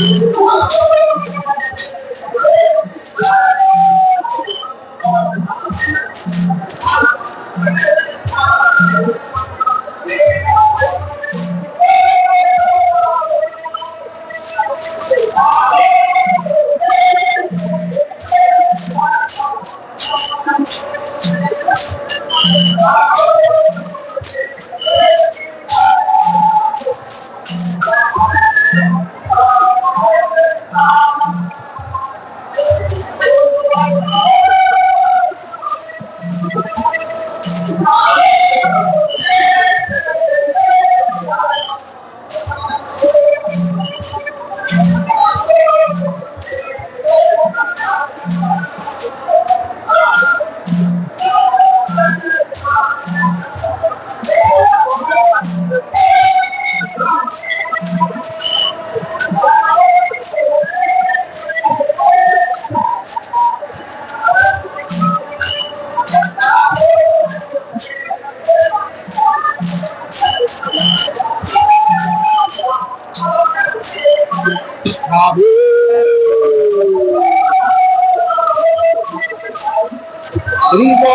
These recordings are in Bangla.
Thank you. Rigo.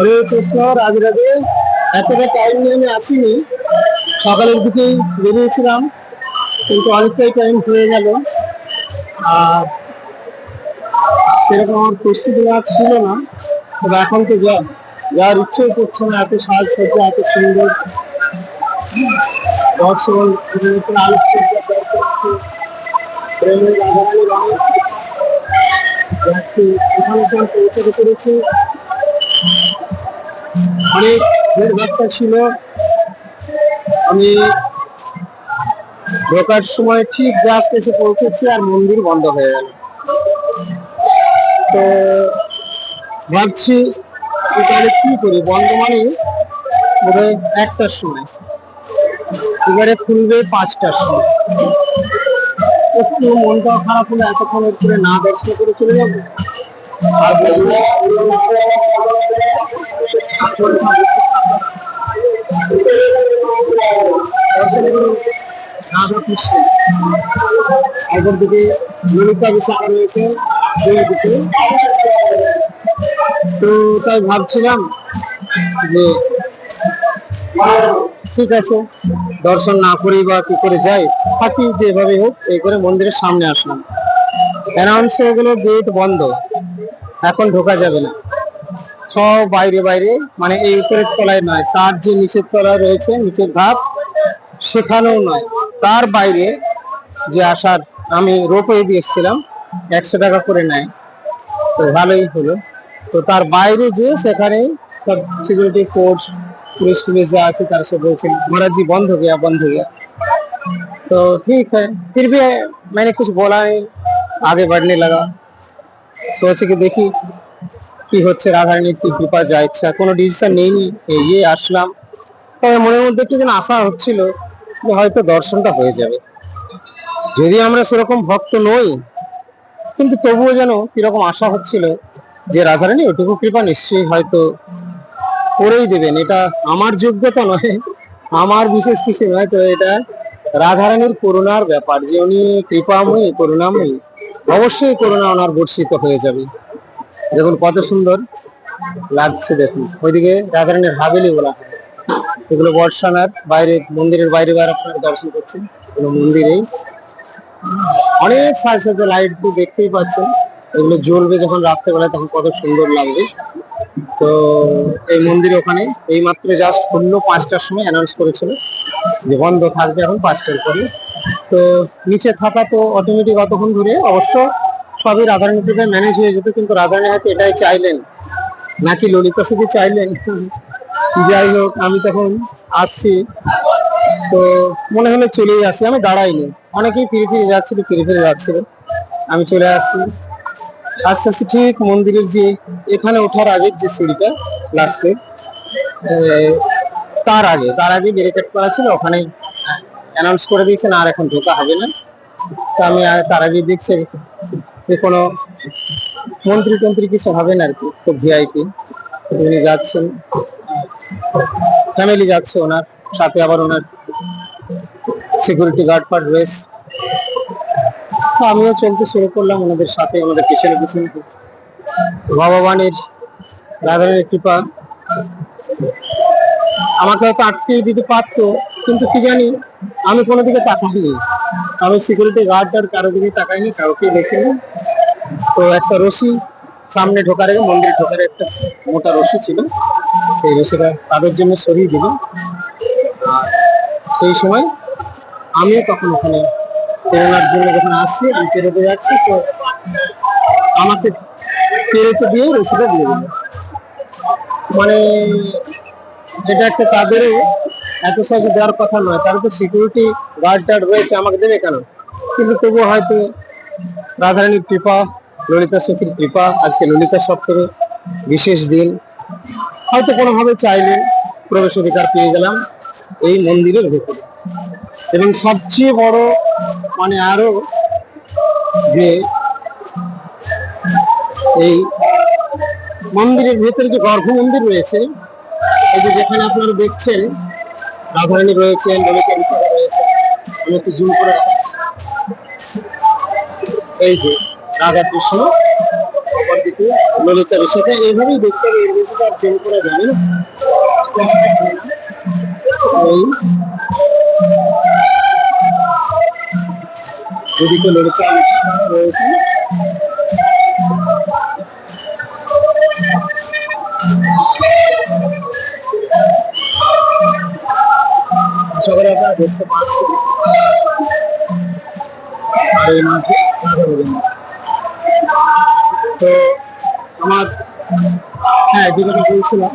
হরে কৃষ্ণ, রাধে রাধে। এতটা টাইম নিয়ে আমি আসিনি। সকালের দিকেই বেরিয়েছিলাম, কিন্তু অনেকটাই টাইম হয়ে গেল। আর সেরকম আমার প্রস্তুতি নেওয়া ছিল না। তবে এখন তো যা যার ইচ্ছেই করছে না, এত সাজসজ্জা এত সুন্দর। দর্শন আলোকসজ্জা প্রেমের এখানে অনেক ভিড় ভাট্টা ছিল। আমি ঢোকার সময় ঠিক জাস্ট এসে পৌঁছেছি আর মন্দির বন্ধ হয়ে গেল। তো ভাবছি তাহলে কি করি? বন্ধ মানে বোধহয় একটার সময়। এবারে খুলবে পাঁচটার সময়। একটু মনটাও খারাপ হলে এতক্ষণ করে না দর্শন করে চলে যাব। তো তাই ভাবছিলাম যে ঠিক আছে দর্শন না করেই বা কি করে যাই, থাকি যেভাবে হোক, এই করে মন্দিরের সামনে আসলাম। অ্যানাউন্স হয়ে গেল গেট বন্ধ। এখন ঢোকা যাবে না সব বাইরে বাইরে মানে এই উপরের তলায় নয় তার যে নিচের তলায় রয়েছে নিচের ধাপ সেখানেও নয় তার বাইরে যে আসার আমি রোপে দিয়ে এসেছিলাম একশো টাকা করে নেয় তো ভালোই হলো তো তার বাইরে যে সেখানে সব সিকিউরিটি ফোর্স पुलिस पुलिस जो आती तरह से बोलते महाराज जी बंद हो गया बंद हो गया तो ठीक है फिर भी मैंने कुछ बोला नहीं आगे बढ़ने लगा সোচে কি দেখি কি হচ্ছে, রাধারানীর কি কৃপা, যা ইচ্ছা। কোনো ডিসিশন নেই এগিয়ে আসলাম। তবে মনের মধ্যে একটু যেন আশা হচ্ছিল যে হয়তো দর্শনটা হয়ে যাবে। যদি আমরা সেরকম ভক্ত নই, কিন্তু তবুও যেন কীরকম আশা হচ্ছিল যে রাধারানী ওটুকু কৃপা নিশ্চয়ই হয়তো করেই দেবেন। এটা আমার যোগ্যতা নয়, আমার বিশেষ কিছু নয়, তো এটা রাধারানীর করুণার ব্যাপার যে উনি কৃপাময়ী, করুণাময়ী। অবশ্যই করোনা ওনার বর্ষিত হয়ে যাবে। দেখুন কত সুন্দর লাগছে দেখুন। ওইদিকে রাধারানীর হাবেলি বলা এগুলো বর্ষানার বাইরে, মন্দিরের বাইরে বাইরে আপনারা দর্শন করছেন। এগুলো মন্দিরেই অনেক সাজে সাজে লাইট দিয়ে দেখতেই পাচ্ছেন। এগুলো জ্বলবে যখন রাত্রেবেলায় তখন কত সুন্দর লাগবে। তো এই মন্দির ওখানে এই মাত্র জাস্ট খুললো পাঁচটার সময় অ্যানাউন্স করেছিল যে বন্ধ থাকবে এখন পাঁচটার পরে। তো নিচে থাকা তো অটোমেটিক অতক্ষণ ধরে অবশ্য সবই রাধারানীতে ম্যানেজ হয়ে যেত, কিন্তু রাধারানী হয়তো এটাই চাইলেন। নাকি ললিতা শুধু চাইলেন? যাই হোক, আমি তখন আসছি। তো মনে হলো চলেই আসি, আমি দাঁড়াইনি। অনেকেই ফিরে ফিরে যাচ্ছিল, ফিরে ফিরে যাচ্ছিল। আমি চলে আসছি। আস্তে আস্তে ঠিক মন্দিরের যে এখানে ওঠার আগের যে সিঁড়িটা লাস্টে তার আগে তার আগে ব্যারিকেড করা ছিল ওখানে অ্যানাউন্স করে দিয়েছেন, আর এখন ঢোকা হবে না। তো আমি আর তার আগে দেখছি যে কোনো মন্ত্রী টন্ত্রী কিছু হবে না আর কি, খুব ভিআইপি উনি যাচ্ছেন ফ্যামিলি যাচ্ছে ওনার, সাথে আবার ওনার সিকিউরিটি গার্ড ফার্ড রয়েছে। তো আমিও চলতে শুরু করলাম, ওনাদের সাথে, ওনাদের পিছনে পিছনে। ভগবানের রাধারানীর কৃপা। আমাকে হয়তো আটকে দিতে পারতো, কিন্তু কি জানি আমি কোনো দিকে তাকাইনি। আমি সিকিউরিটি গার্ড আর কারও দিকে তাকাইনি, কাউকে দেখিনি। তো একটা রশি সামনে ঢোকার আগে, মন্দিরে ঢোকার একটা মোটা রশি ছিল। সেই রশিটা তাদের জন্য সরিয়ে দিল আর সেই সময় আমিও তখন ওখানে পেরোনোর জন্য যখন আসছি, আমি পেরোতে যাচ্ছি, তো আমাকে পেরোতে দিয়ে রশিটা দিয়ে দিল। মানে এটা একটা তাদেরও এত সহজে দেওয়ার কথা নয়, তার তো সিকিউরিটি গার্ড টার্ড রয়েছে, আমাকে দেবে কেন? কিন্তু তবুও হয়তো রাধারানীর কৃপা, ললিতা সখীর কৃপা, আজকে ললিতা সপ্তমী, বিশেষ দিন। হয়তো কোনোভাবে চাইলে প্রবেশ অধিকার পেয়ে গেলাম এই মন্দিরের ভেতরে। এবং সবচেয়ে বড় মানে আরও যে এই মন্দিরের ভেতরে যে গর্ভ মন্দির রয়েছে, এই যে যেখানে আপনারা দেখছেন রাধারানী রয়েছেন ললিতা বিশাখা রয়েছে। আমি একটু জুম করে এই যে রাধা কৃষ্ণ ললিতা বিশাখা এইভাবেই দেখতে হবে, এর বেশি আর জুম করে যাবে না। এই। এদিকে ললিতা রয়েছে। আশা করি আপনারা দেখতে আর এই রাধা তো আমার হ্যাঁ যে কথা বলছিলাম